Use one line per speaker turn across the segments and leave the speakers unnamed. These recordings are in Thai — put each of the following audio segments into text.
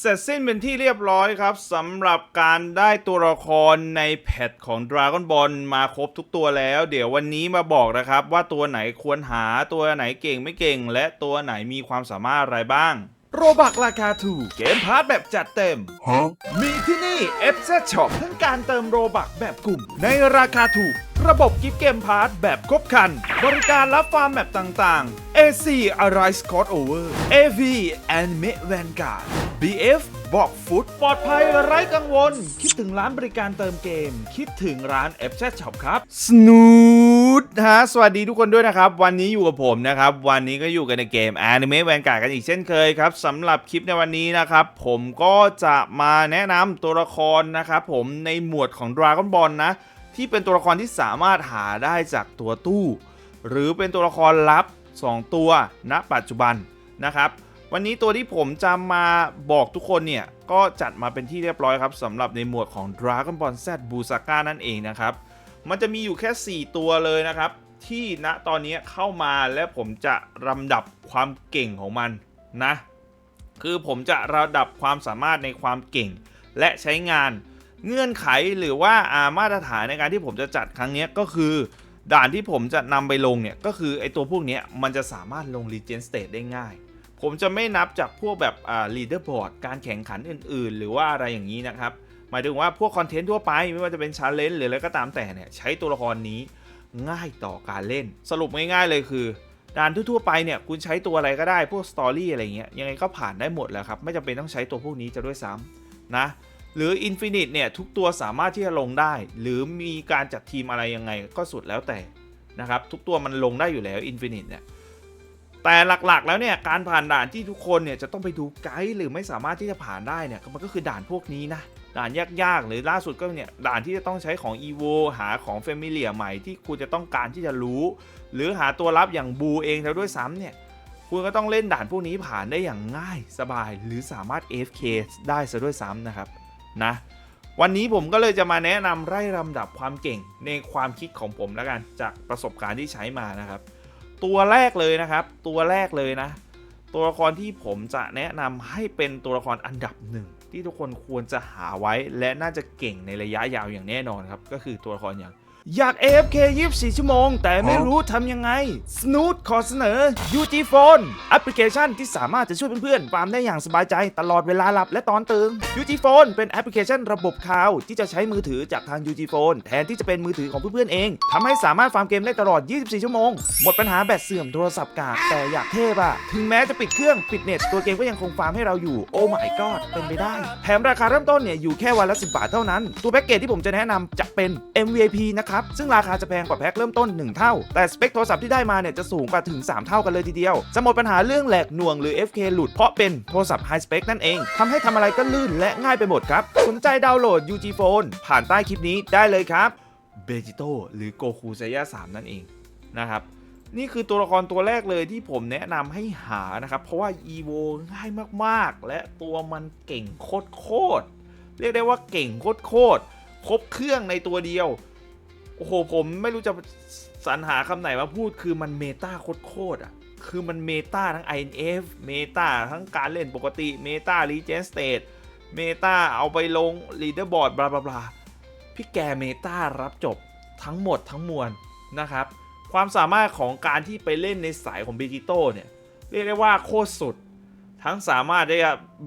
เสร็จสิ้นเป็นที่เรียบร้อยครับสำหรับการได้ตัวละครในแพทของ Dragon Ball มาครบทุกตัวแล้ว เดี๋ยววันนี้มาบอกนะครับ ว่าตัวไหนควรหาตัวไหนเก่งไม่เก่ง และตัวไหนมีความสามารถอะไรบ้าง โรบักราคาถูกเกมพาร์ทแบบจัดเต็ม
Huh?
มีที่นี่ FZ Shop ทั้งการเติมโรบักแบบกลุ่ม ในราคาถูก ระบบกิฟต์เกมพาร์ทแบบครบคัน บริการรับฟาร์มแบบต่างๆ AC Arise c o d Over AV Anime Vanguard BF บอกฟุตปลอดภัยไร้กังวล คิดถึงร้านบริการเติมเกม คิดถึงร้าน FZ Shop ครับ สนูดฮะสวัสดีทุกคนด้วยนะครับ วันนี้อยู่กับผมนะครับ วันนี้ก็อยู่กันในเกม Anime Vanguard กันอีกเช่นเคยครับสำหรับคลิปในวันนี้นะครับ ผมก็จะมาแนะนำตัวละครนะครับผมในหมวดของ Dragon Ball นะ ที่เป็นตัวละครที่สามารถหาได้จากตัวตู้ หรือเป็นตัวละครลับ 2 ตัวณปัจจุบันนะครับวันนี้ตัวที่ผมจะมาบอกทุกคนเนี่ย ก็จัดมาเป็นที่เรียบร้อยครับสำหรับในหมวดของ Dragon Ball Z b u s a k a นั่นเองนะครับ มันจะมีอยู่แค่ 4 ตัวเลยนะครับ ที่ณตอนนี้เข้ามาและผมจะลำดับความเก่งของมันนะ คือผมจะระดับความสามารถในความเก่ง และใช้งาน เงื่อนไขหรือว่าอามาตรฐานในการที่ผมจะจัดครั้งนี้ก็คือ ด่านที่ผมจะนำไปลงเนี่ย ก็คือไอตัวพวกนี้มันจะสามารถลง Legend State ได้ง่าย ผมจะไม่นับจากพวกแบบอ่า Leaderboard การแข่งขันอื่น ๆ หรือว่าอะไรอย่างนี้นะครับ หมายถึงว่าพวกคอนเทนต์ทั่วไปไม่ว่าจะเป็นชาเลนจ์หรืออะไรก็ตามแต่เนี่ยใช้ตัวละครนี้ง่ายต่อการเล่น สรุปง่ายๆเลยคือด่านทั่วๆไปเนี่ยคุณใช้ตัวอะไรก็ได้พวกสตอรี่อะไรเงี้ยยังไงก็ผ่านได้หมดแล้วครับ ไม่จำเป็นต้องใช้ตัวพวกนี้จะด้วยซ้ำนะ หรือ Infinite เนี่ยทุกตัวสามารถที่จะลงได้ หรือมีการจัดทีมอะไรยังไงก็สุดแล้วแต่นะครับ ทุกตัวมันลงได้อยู่แล้ว Infinite เนี่ยแต่หลักๆแล้วเนี่ยการผ่านด่านที่ทุกคนเนี่ยจะต้องไปดูไกด์หรือไม่สามารถที่จะผ่านได้เนี่ยมันก็คือด่านพวกนี้นะด่านยากๆ หรือล่าสุดก็เนี่ยด่านที่จะต้องใช้ของ EVO หาของ f a m i l i a ใหม่ที่คุณจะต้องการที่จะรู้ หรือหาตัวรับอย่างบูเองแล้วด้วยซ้ำเนี่ยคุณก็ต้องเล่นด่านพวกนี้ผ่านได้อย่างง่ายสบาย หรือสามารถ AFK ได้ซะด้วยซ้ำนะครับ นะวันนี้ผมก็เลยจะมาแนะนำไล่ลำดับความเก่งในความคิดของผมแล้วกันจากประสบการณ์ที่ใช้มานะครับ ตัวแรกเลยนะครับ ตัวแรกเลยนะ ตัวละครที่ผมจะแนะนำให้เป็นตัวละครอันดับหนึ่งที่ทุกคนควรจะหาไว้และน่าจะเก่งในระยะยาวอย่างแน่นอนครับ ก็คือตัวละครอย่าง อยาก AFK 24 ชั่วโมง แต่ไม่รู้ทำยังไง Snoot ขอเสนอ UG Phone แอปพลิเคชันที่สามารถจะช่วยเพื่อนๆฟาร์มได้อย่างสบายใจตลอดเวลาหลับและตอนตื่น UG Phone เป็นแอปพลิเคชันระบบคลาวที่จะใช้มือถือจากทาง UG Phone แทนที่จะเป็นมือถือของเพื่อนๆเองทำให้สามารถฟาร์มเกมได้ตลอด 24 ชั่วโมง หมดปัญหาแบตเสื่อมโทรศัพท์กากแต่อยากเทพอะถึงแม้จะปิดเครื่องปิดเน็ตตัวเกมก็ยังคงฟาร์มให้เราอยู่ โอ้ my god เป็นไปได้ แถมราคาเริ่มต้นเนี่ยอยู่แค่วันละ10บาทเท่านั้น ตัวแพ็กเกจที่ผมจะแนะนำจะเป็น MVIP นะครับซึ่งราคาจะแพงกว่าแพ็คเริ่มต้น 1 เท่า แต่สเปคโทรศัพท์ที่ได้มาเนี่ยจะสูงกว่าถึง 3 เท่ากันเลยทีเดียว จะหมดปัญหาเรื่องแหลกหน่วงหรือ FK หลุดเพราะเป็นโทรศัพท์ไฮสเปคนั่นเองทำให้ทำอะไรก็ลื่นและง่ายไปหมดครับ สนใจดาวน์โหลด UG Phone ผ่านใต้คลิปนี้ได้เลยครับเบจิโตหรือโกคูไซยะ3นั่นเองนะครับนี่คือตัวละครตัวแรกเลยที่ผมแนะนำให้หานะครับ เพราะว่า EVO ง่ายมากๆ และตัวมันเก่งโคตรๆเรียกได้ว่าเก่งโคตรๆครบเครื่องในตัวเดียว โอ้โหผมไม่รู้จะสรรหาคำไหนมาพูดคือมันเมตาโคตรอะ คือมันเมตาทั้ง INF เมตาทั้งการเล่นปกติเมตา Regen State เมตาเอาไปลง Leaderboard บลาบลาบลาพี่แกเมตารับจบทั้งหมดทั้งมวลนะครับ ความสามารถของการที่ไปเล่นในสายของเบจิโต้เนี่ยเรียกได้ว่าโคตรสุด ทั้งสามารถได้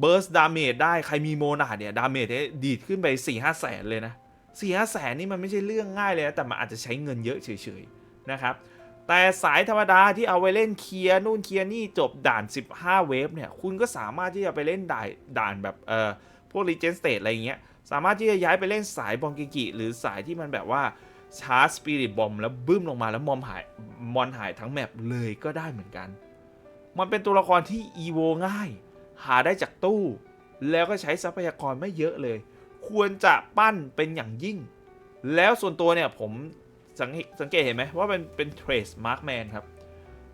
เบิร์สดาเมจได้ใครมีโมนาเนี่ยดาเมจเนี่ยดีดขึ้นไป 4 5แสนเลยนะ 4 5แสนนี่มันไม่ใช่เรื่องง่ายเลยนะแต่มันอาจจะใช้เงินเยอะเฉยๆนะครับแต่สายธรรมดาที่เอาไว้เล่นเคลียร์นู่นเคลียร์นี่จบด่าน 15 เวฟเนี่ยคุณก็สามารถที่จะไปเล่นด่านด่านแบบเอ่อพวก Legend State อะไรเงี้ยสามารถที่จะย้ายไปเล่นสายบองกิกิ หรือสายที่มันแบบว่าชาร์จสปิริตบอมแล้วบึ้มลงมาแล้วมอมหายมอนหายทั้งแมปเลยก็ได้เหมือนกัน มันเป็นตัวละครที่ EVO ง่าย หาได้จากตู้ แล้วก็ใช้ทรัพยากรไม่เยอะเลย ควรจะปั้นเป็นอย่างยิ่ง แล้วส่วนตัวเนี่ยผมสังเกตสังเกตเห็นไหมว่าเป็นเป็นเทรสมาร์คแมนครับ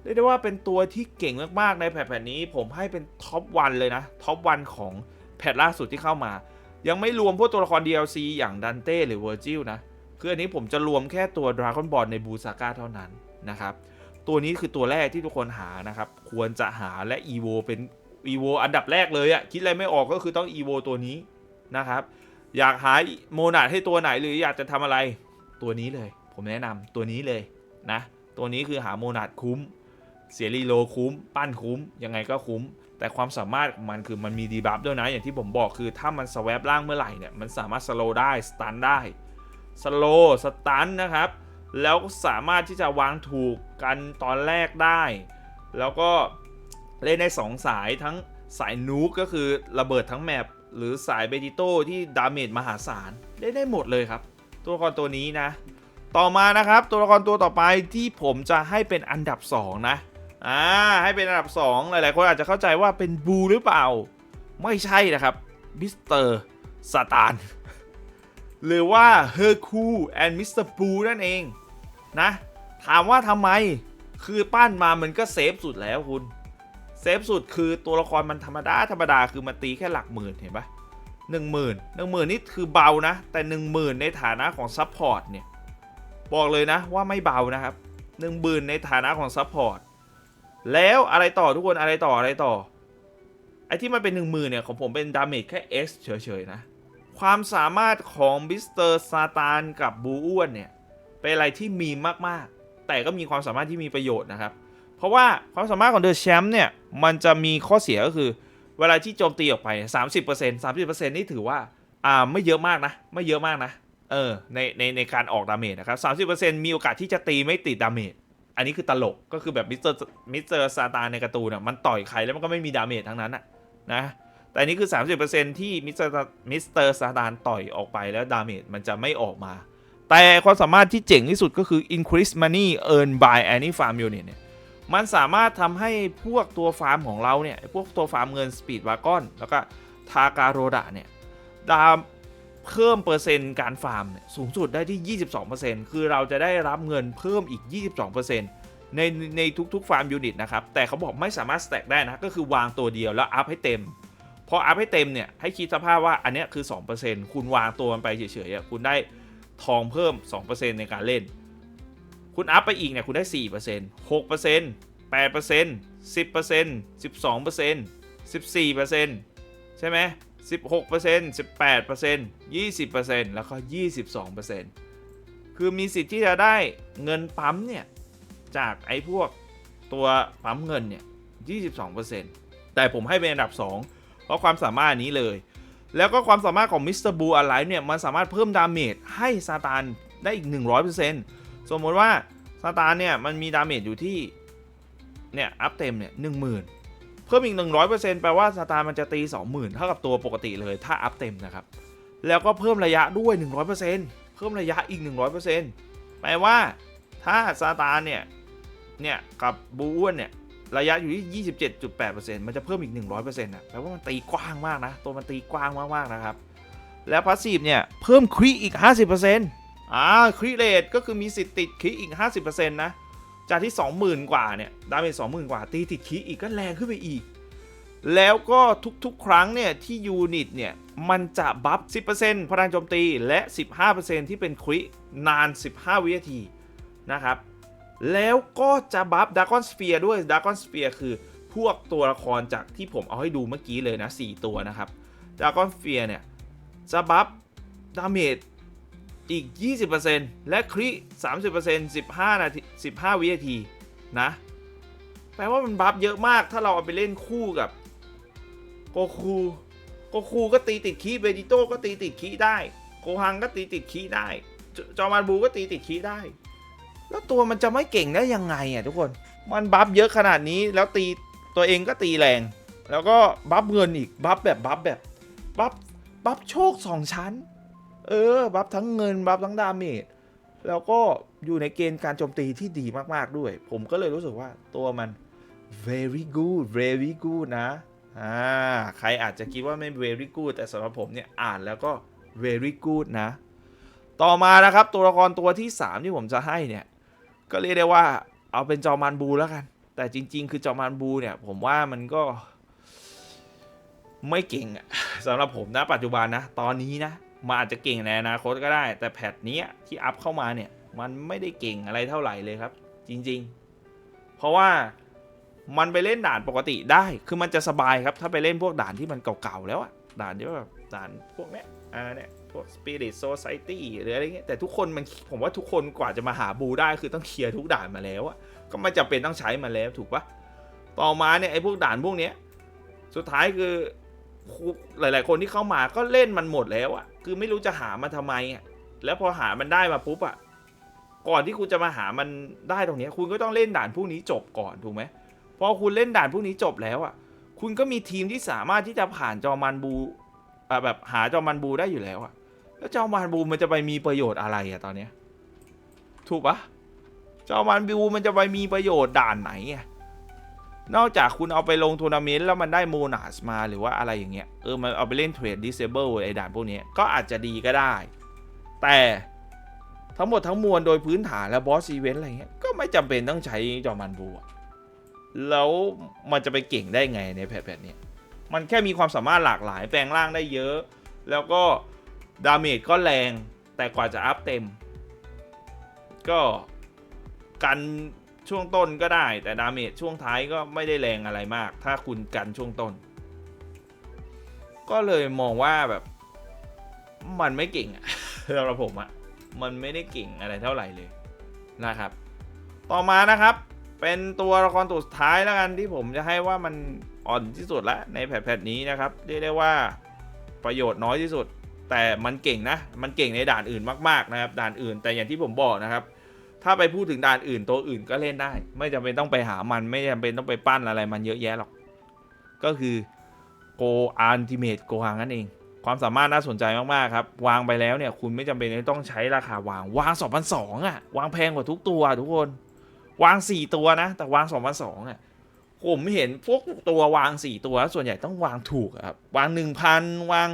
เรียกได้ว่าเป็นตัวที่เก่งมากๆในแพทแผ่นนี้ ผมให้เป็นท็อปวันเลยนะท็อปวันของแพทล่าสุดที่เข้ามา ยังไม่รวมพวกตัวละคร DLC อย่างดันเต้หรือเวอร์จิลนะคืออันนี้ผมจะรวมแค่ตัว Dragon Ball ในบูซาก้าเท่านั้นนะครับตัวนี้คือตัวแรกที่ทุกคนหานะครับ ควรจะหาและ EVO เป็นอีโวอันดับแรกเลยอะคิดอะไรไม่ออกก็คือต้องอีโวตัวนี้นะครับ อยากหาโมนาดให้ตัวไหนหรืออยากจะทำอะไรตัวนี้เลย ผมแนะนำตัวนี้เลยนะ ตัวนี้คือหาโมนาดคุ้ม เสียรีโลคุ้ม ปั้นคุ้ม ยังไงก็คุ้ม แต่ความสามารถของมันคือมันมีดีบัฟด้วยนะ อย่างที่ผมบอกคือถ้ามันสแวบล่างเมื่อไหร่เนี่ยมันสามารถสโลได้สตันได้สโลสตันนะครับ แล้วสามารถที่จะวางถูกกันตอนแรกได้ แล้วก็เล่นได้สองสายทั้งสายนูกก็คือระเบิดทั้งแมป หรือสายเบติโต้ที่ดาเมจมหาศาลเล่นได้หมดเลยครับ ตัวละครตัวนี้นะ ต่อมานะครับตัวละครตัวต่อไปที่ผมจะให้เป็นอันดับ 2 นะอ่าให้เป็นอันดับ 2 หลายๆ คนอาจจะเข้าใจว่าเป็นบูหรือเปล่า ไม่ใช่นะครับมิสเตอร์ซาตานหรือว่าเฮอร์คูแอนด์มิสเตอร์บูนั่นเองนะ ถามว่าทำไมคือปั้นมามันก็เซฟสุดแล้วคุณ เซฟสุดคือตัวละครมันธรรมดาธรรมดาคือมันตีแค่หลักหมื่นเห็นปะหนึ่งหมื่นหนึ่งหมื่นนี่คือเบานะ แต่หนึ่งหมื่นในฐานะของซัพพอร์ตเนี่ย บอกเลยนะว่าไม่เบานะครับหนึ่งหมื่นในฐานะของซัพพอร์ตแล้วอะไรต่อทุกคนอะไรต่ออะไรต่อ ไอ้ที่มันเป็นหนึ่งหมื่นเนี่ย ของผมเป็นดาเมจแค่ S เฉยๆนะ ความสามารถของมิสเตอร์ซาตานกับบูอ้วนเนี่ย เป็นอะไรที่มีมากๆ แต่ก็มีความสามารถที่มีประโยชน์นะครับ เพราะว่าความสามารถของเดอะแชมป์เนี่ย มันจะมีข้อเสียก็คือ เวลาที่โจมตีออกไป 30% 30%นี่ถือว่าอ่าไม่เยอะมากนะ ไม่เยอะมากนะเออในในในการออกดาเมจนะครับ30%มีโอกาสที่จะตีไม่ติดดาเมจอันนี้คือตลกก็คือแบบมิสเตอร์มิสเตอร์ซาตานในการ์ตูนอะมันต่อยใครแล้วมันก็ไม่มีดาเมจทั้งนั้นอะนะแต่นนี้คือ 30%ที่มิสเตอร์มิสเตอร์ซาตานต่อยออกไปแล้วดาเมจมันจะไม่ออกมา แต่ความสามารถที่เจ๋งที่สุดก็คือ increase money earned by any farm unit เนี่ย มันสามารถทำให้พวกตัวฟาร์มของเราเนี่ยพวกตัวฟาร์มเงินสปีดวากอนแล้วก็ทาการโรดะเนี่ยดาเพิ่มเปอร์เซ็นต์การฟาร์มเนี่ยสูงสุดได้ที่ 22%คือเราจะได้รับเงินเพิ่มอีก 22%ในในทุกๆฟาร์มยูนิตนะครับ แต่เขาบอกไม่สามารถสแต็กได้นะ ก็คือวางตัวเดียวแล้วอัพให้เต็ม พออัพให้เต็มเนี่ย ให้คิดสภาพว่าอันนี้คือ 2%คุณวางตัวมันไปเฉยๆคุณได้ทองเพิ่ม 2%ในการเล่น คุณอัพไปอีกเนี่ยคุณได้ 4% 6% 8% 10% 12% 14%ใช่ไหม16% 18% 20%แล้วก็ 22%คือมีสิทธิ์ที่จะได้เงินปั๊มเนี่ยจากไอ้พวกตัวปั๊มเงินเนี่ย 22%แต่ผมให้เป็นอันดับ 2 เพราะความสามารถนี้เลย แล้วก็ความสามารถของมิสเตอร์บูอ l ไล e เนี่ย มันสามารถเพิ่มดาเมจให้ซาตานได้อีก 100% สมมติว่าซาตานเนี่ยมันมีดาเมจอยู่ที่เนี่ยอัพเต็มเนี่ยหนึ่งหมื่นเพิ่มอีก 100%แปลว่าซาตานมันจะตี 20,000 เท่ากับตัวปกติเลยถ้าอัพเต็มนะครับ แล้วก็เพิ่มระยะด้วย 100%เพิ่มระยะอีก 100%แปลว่าถ้าซาตานเนี่ยเนี่ยกับบูอ้วนเนี่ยระยะอยู่ที่ 27.8%มันจะเพิ่มอีก 100%นะแปลว่ามันตีกว้างมากนะ ตัวมันตีกว้างมากๆนะครับ แล้วพาสซีฟเนี่ยเพิ่มคริอีก 50% อ่าคริเรทก็คือมีสิทธิ์ติดคริอีก 50%นะ จากที่ 20,000 กว่าเนี่ย ดาเมจ20,000 กว่า ตีติดคีอีกก็แรงขึ้นไปอีก แล้วก็ทุกๆ ครั้งเนี่ย ที่ยูนิตเนี่ย มันจะบัฟ 10%พลังโจมตีและ 15%ที่เป็นครินาน 15 วินาทีนะครับ แล้วก็จะบัฟดากอนสเฟียด้วยดากอนสเฟียคือพวกตัวละครจากที่ผมเอาให้ดูเมื่อกี้เลยนะ 4 ตัวนะครับดากอนสเฟียเนี่ยจะบัฟดาเมจ อีก 20%และคริ30% 15 นาที 15 วินาทีนะ แปลว่ามันบัฟเยอะมากถ้าเราเอาไปเล่นคู่กับโกคูโกคูก็ตีติดคีเบจิโต้ก็ตีติดคีได้ โกฮังก็ตีติดคีได้จจอมานบูก็ตีติดคีได้ แล้วตัวมันจะไม่เก่งได้ยังไงอะทุกคน มันบัฟเยอะขนาดนี้แล้วตีตัวเองก็ตีแรง แล้วก็บัฟเงินอีก บัฟแบบบัฟแบบ บัฟบัฟโชคสองชั้น เออ บัฟทั้งเงิน บัฟทั้งดาเมจ แล้วก็อยู่ในเกณฑ์การโจมตีที่ดีมาก ๆ ด้วย ผมก็เลยรู้สึกว่าตัวมัน very good very good นะ อ่า ใครอาจจะคิดว่าไม่ very good แต่สำหรับผมเนี่ย อ่านแล้วก็ very good นะ ต่อมานะครับ ตัวละครตัวที่ 3 ที่ผมจะให้เนี่ย ก็เรียกได้ว่าเอาเป็นจอมานบูแล้วกัน แต่จริง ๆ คือจอมานบูเนี่ย ผมว่ามันก็ ไม่เก่งสำหรับผมนะปัจจุบันนะ ตอนนี้นะ มันอาจจะเก่งในอนาคตก็ได้ แต่แพทนี้ที่อัพเข้ามาเนี่ย มันไม่ได้เก่งอะไรเท่าไหร่เลยครับ จริง ๆ เพราะว่ามันไปเล่นด่านปกติได้ คือมันจะสบายครับ ถ้าไปเล่นพวกด่านที่มันเก่าๆแล้วอะด่านที่แบบด่านพวกเนี้ย อ่าเนี่ย พวก Spirit Society หรืออะไรเงี้ย แต่ทุกคนมัน ผมว่าทุกคนกว่าจะมาหาบูได้คือต้องเคลียร์ทุกด่านมาแล้วอะก็ไม่จำเป็นต้องใช้มาแล้วถูกปะต่อมาเนี่ยไอ้พวกด่านพวกเนี้ย สุดท้ายคือหลาย ๆ คนที่เข้ามาก็เล่นมันหมดแล้วอะ คือไม่รู้จะหามันทำไมอะแล้วพอหามันได้มาปุ๊บอะก่อนที่คุณจะมาหามันได้ตรงนี้ คุณก็ต้องเล่นด่านพวกนี้จบก่อนถูกไหมพอคุณเล่นด่านพวกนี้จบแล้วอะ คุณก็มีทีมที่สามารถที่จะผ่านจอมันบูอะแบบหาจอมันบูได้อยู่แล้วอะ แล้วจอมันบูมันจะไปมีประโยชน์อะไรอะตอนเนี้ยถูกปะจอมันบูมันจะไปมีประโยชน์ด่านไหนอะ นอกจากคุณเอาไปลงทัวร์นาเมนต์แล้วมันได้โมนาสมาหรือว่าอะไรอย่างเงี้ยเออมันเอาไปเล่นเทรดดิสเซเบิลไอ้ด่านพวกนี้ก็อาจจะดีก็ได้ แต่ทั้งหมดทั้งมวลโดยพื้นฐานและบอสอีเวนต์อะไรเงี้ยก็ไม่จำเป็นต้องใช้จอมันบูแล้วมันจะไปเก่งได้ไงในแพทแบบนี้มันแค่มีความสามารถหลากหลายแปลงร่างได้เยอะ แล้วก็ดาเมจก็แรงแต่กว่าจะอัพเต็ม ก็กัน ช่วงต้นก็ได้ แต่ดาเมจช่วงท้ายก็ไม่ได้แรงอะไรมาก ถ้าคุณกันช่วงต้น ก็เลยมองว่าแบบ มันไม่เก่งอะสำหรับผมอะมันไม่ได้เก่งอะไรเท่าไหร่เลยนะครับ ต่อมานะครับ เป็นตัวละครตัวสุดท้ายแล้วกันที่ผมจะให้ว่ามันอ่อนที่สุดละในแพทๆนี้นะครับเรียกได้ว่าประโยชน์น้อยที่สุด แต่มันเก่งนะ มันเก่งในด่านอื่นมากๆนะครับ ด่านอื่น แต่อย่างที่ผมบอกนะครับ ถ้าไปพูดถึงด่านอื่นตัวอื่นก็เล่นได้ ไม่จำเป็นต้องไปหามันไม่จำเป็นต้องไปปั้นอะไรมันเยอะแยะหรอก ก็คือโกอันติเมตโกฮังนั่นเอง ความสามารถน่าสนใจมาก ๆ ครับ วางไปแล้วเนี่ย คุณไม่จำเป็นต้องใช้ราคาวาง วาง2,002อะ วางแพงกว่าทุกตัวทุกคน วาง 4 ตัวนะ แต่วาง2,002อะผมเห็นพวกตัววาง 4 ตัว ส่วนใหญ่ต้องวางถูกครับ วาง 1,000 วาง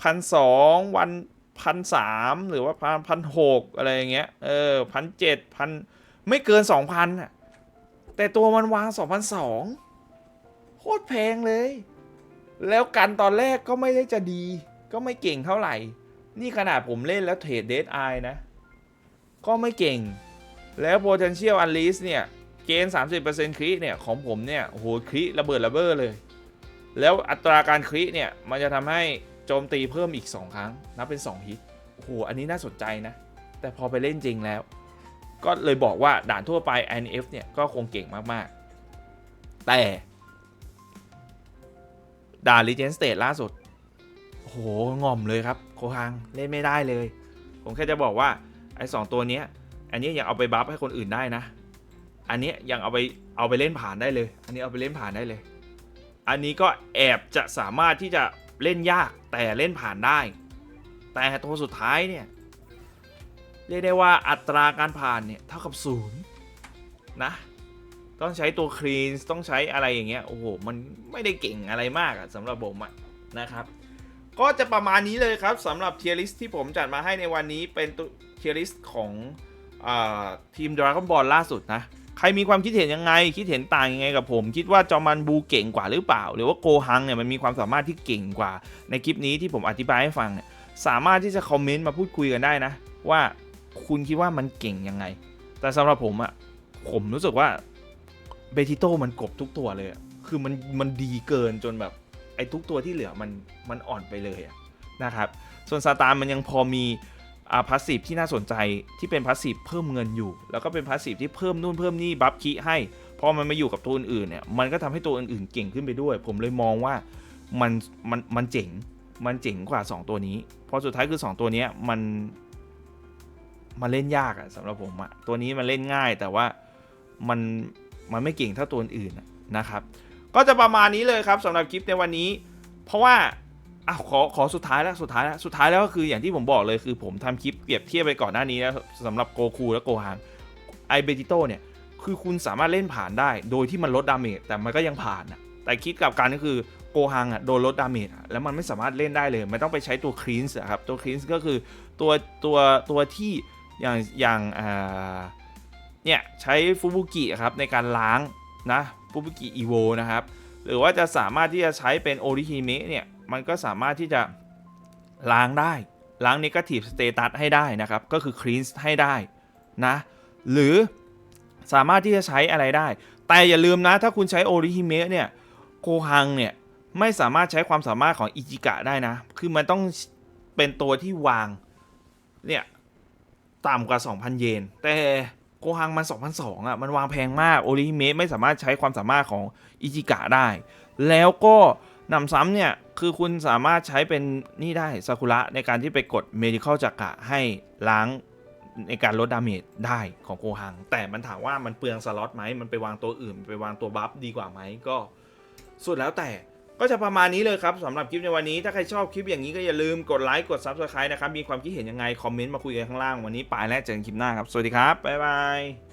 พันสองวัน พันสามหรือว่าพันพันหกอะไรอย่างเงี้ยเออพันเจ็ดพันไม่เกินสองพันอะแต่ตัวมันวางสองพันสองโคตรแพงเลย แล้วกันตอนแรกก็ไม่ได้จะดี ก็ไม่เก่งเท่าไหร่ นี่ขนาดผมเล่นแล้วเทรดเดทไอนะ ก็ไม่เก่ง แล้ว potential unleash เนี่ย เกณฑ์30%คริเนี่ย ของผมเนี่ยโอ้โหคริระเบิดระเบ้อเลย แล้วอัตราการคริเนี่ย มันจะทำให้ โจมตีเพิ่มอีก 2 ครั้ง นับเป็น 2 ฮิตโอ้โห อันนี้น่าสนใจนะ แต่พอไปเล่นจริงแล้ว ก็เลยบอกว่าด่านทั่วไป INF เนี่ย ก็คงเก่งมาก ๆ แต่ ด่าน Legend State ล่าสุด โอ้โหงอมเลยครับ โคฮัง เล่นไม่ได้เลย ผมแค่จะบอกว่า ไอ้สองตัวเนี้ย อันนี้ยังเอาไปบัฟให้คนอื่นได้นะ อันนี้ยังเอาไปเอาไปเล่นผ่านได้เลย อันนี้เอาไปเล่นผ่านได้เลย อันนี้ก็แอบจะสามารถที่จะ เล่นยากแต่เล่นผ่านได้ แต่ตัวสุดท้ายเนี่ยเรียกได้ว่าอัตราการผ่านเนี่ยเท่ากับศูนย์นะต้องใช้ตัวคลีนต้องใช้อะไรอย่างเงี้ยโอ้โหมันไม่ได้เก่งอะไรมากอะสำหรับผมอะนะครับ ก็จะประมาณนี้เลยครับสำหรับเทียริสที่ผมจัดมาให้ในวันนี้เป็นตัวเทียริสของอทีมดราก้อนบอลล่าสุดนะ ใครมีความคิดเห็นยังไง คิดเห็นต่างยังไงกับผม คิดว่าจอมันบูเก่งกว่าหรือเปล่า หรือว่าโกฮังเนี่ยมันมีความสามารถที่เก่งกว่า ในคลิปนี้ที่ผมอธิบายให้ฟังเนี่ยสามารถที่จะคอมเมนต์มาพูดคุยกันได้นะ ว่าคุณคิดว่ามันเก่งยังไง แต่สำหรับผมอะผมรู้สึกว่าเบติโตมันกบทุกตัวเลยคือมันมันดีเกินจนแบบไอ้ทุกตัวที่เหลือมันมันอ่อนไปเลยอะนะครับส่วนซาตานมันยังพอมี อ่าพาสซีฟที่น่าสนใจที่เป็นพาสซีฟเพิ่มเงินอยู่ แล้วก็เป็นพาสซีฟที่เพิ่มนู่นเพิ่มนี่บัฟคีให้พอมันมาอยู่กับตัวอื่นๆเนี่ยมันก็ทำให้ตัวอื่นๆเก่งขึ้นไปด้วย ผมเลยมองว่ามันมันมันเจ๋งมันเจ๋งกว่า 2 ตัวนี้พราะสุดท้ายคือ 2 ตัวนี้มันมันเล่นยากอะสำหรับผมอะตัวนี้มันเล่นง่ายแต่ว่ามันมันไม่เก่งเท่าตัวอื่นนะครับ ก็จะประมาณนี้เลยครับสำหรับคลิปในวันนี้ เพราะว่า อะขอขอสุดท้ายแล้วสุดท้ายแล้วสุดท้ายแล้วก็คืออย่างที่ผมบอกเลยคือผมทำคลิปเปรียบเทียบไปก่อนหน้านี้แล้วสำหรับโกคูและโกฮังไอเบติโตเนี่ยคือคุณสามารถเล่นผ่านได้ โดยที่มันลดดาเมจแต่มันก็ยังผ่านอะแต่คิดกับกันก็คือโกฮังอะโดนลดดาเมจแล้วมันไม่สามารถเล่นได้เลย มันต้องไปใช้ตัวคลีนส์ครับตัวคลีนส์ก็คือตัวตัวตัวที่อย่างอย่างอ่าเนี่ยใช้ฟูบุกิครับในการล้างนะฟูบุกิอีโวนะครับหรือว่าจะสามารถที่จะใช้เป็นโอริฮิเมะเนี่ย มันก็สามารถที่จะล้างได้ ล้างน a ก a ทีฟสเตตัสให้ได้นะครับ ก็คือคลีนให้ได้นะ หรือสามารถที่จะใช้อะไรได้ แต่อย่าลืมนะ ถ้าคุณใช้โอริฮิเมะเนี่ยโกฮังเนี่ย ไม่สามารถใช้ความสามารถของอิจิกะได้นะ คือมันต้องเป็นตัวที่วาง เนี่ย ต่ำกว่า 2,000 เยน แต่โกฮังมัน2,200อะ มันวางแพงมาก โอริฮิเมะไม่สามารถใช้ความสามารถของอิจิกะได้ แล้วก็ นำซ้ำเนี่ย คือคุณสามารถใช้เป็นนี่ได้ซากุระในการที่ไปกด medical จักระให้ล้างในการลดดาเมจได้ของโกฮัง แต่มันถามว่ามันเปลืองสล็อตไหม มันไปวางตัวอื่น ไปวางตัวบัฟดีกว่าไหมก็ สุดแล้วแต่ก็จะประมาณนี้เลยครับสำหรับคลิปในวันนี้ ถ้าใครชอบคลิปอย่างนี้ก็อย่าลืมกดไลค์กด Subscribe นะครับ มีความคิดเห็นยังไง คอมเมนต์มาคุยกันข้างล่างวันนี้ไปแล้วเจอกันคลิปหน้าครับ สวัสดีครับ บ๊ายบาย